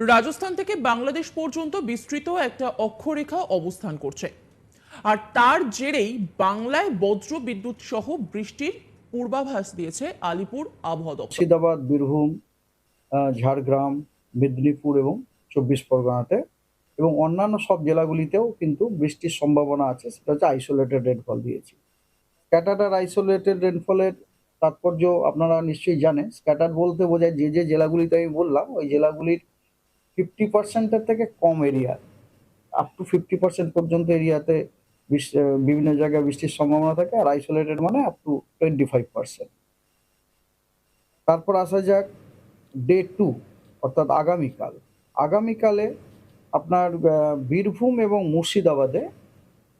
রাজস্থান থেকে বাংলাদেশ পর্যন্ত বিস্তৃত একটা অক্ষরেখা অবস্থান করছে। আর তার জেরেই বাংলায় বজ্র বিদ্যুৎ সহ বৃষ্টির পূর্বাভাস দিয়েছে আলিপুর আবহাওয়া দপ্তর। মুর্শিদাবাদ, বীরভূম ঝাড়গ্রাম, মেদিনীপুর এবং চব্বিশ পরগনাতে এবং অন্যান্য সব জেলাগুলিতেও কিন্তু বৃষ্টির সম্ভাবনা আছে, সেটা হচ্ছে আইসোলেটেড রেনফল দিয়েছি। স্ক্যাটার্ড আর আইসোলেটেড রেনফলের তাৎপর্য আপনারা নিশ্চয়ই জানেন। স্ক্যাটার বলতে বোঝায় যে যে জেলাগুলিতে আমি বললাম, ওই জেলাগুলির ফিফটি পার্সেন্টের থেকে কম area up to fifty percent পর্যন্ত এরিয়াতে বিভিন্ন জায়গায় বৃষ্টির সম্ভাবনা থাকে আর আইসোলেটেড মানে up to twenty five percent তারপর আসা যাক ডে টু অর্থাৎ আগামীকাল। আগামীকালে আপনার বীরভূম এবং মুর্শিদাবাদে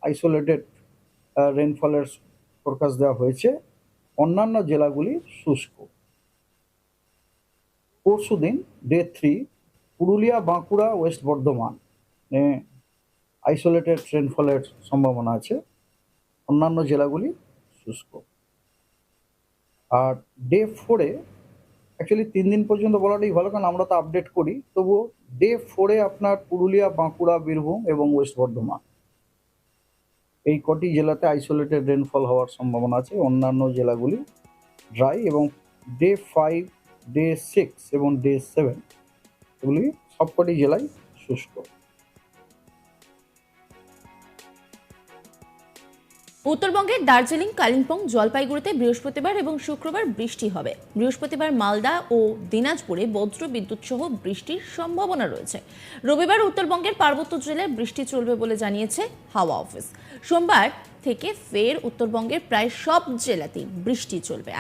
আইসোলেটেড রেনফলের ফোরকাস্ট দেওয়া হয়েছে। অন্যান্য জেলাগুলি শুষ্ক। পরশু দিন day three Purulia, Bankura, west Bardhaman isolated রেনফলের সম্ভাবনা আছে। অন্যান্য জেলাগুলি শুষ্ক। আর ডে ফোরে অ্যাকচুয়ালি তিন দিন পর্যন্ত বলাটাই ভালো, কারণ আমরা তো আপডেট করি। তবুও ডে ফোরে আপনার পুরুলিয়া, বাঁকুড়া, বীরভূম এবং ওয়েস্ট বর্ধমান এই কটি জেলাতে আইসোলেটেড রেনফল হওয়ার সম্ভাবনা আছে। অন্যান্য জেলাগুলি ড্রাই এবং ডে ফাইভ ডে সিক্স এবং ডে সেভেন এগুলি সবকটি জেলায় শুষ্ক। উত্তরবঙ্গের দার্জিলিং, কালিম্পং, জলপাইগুড়িতে বৃহস্পতিবার এবং শুক্রবার বৃষ্টি হবে। বৃহস্পতিবার মালদা ও দিনাজপুরে বজ্র বিদ্যুৎ সহ বৃষ্টির সম্ভাবনা রয়েছে। রবিবার উত্তরবঙ্গের পার্বত্য জেলায় বৃষ্টি চলবে বলে জানিয়েছে হাওয়া অফিস। সোমবার থেকে ফের উত্তরবঙ্গের প্রায় সব জেলাতেই বৃষ্টি চলবে।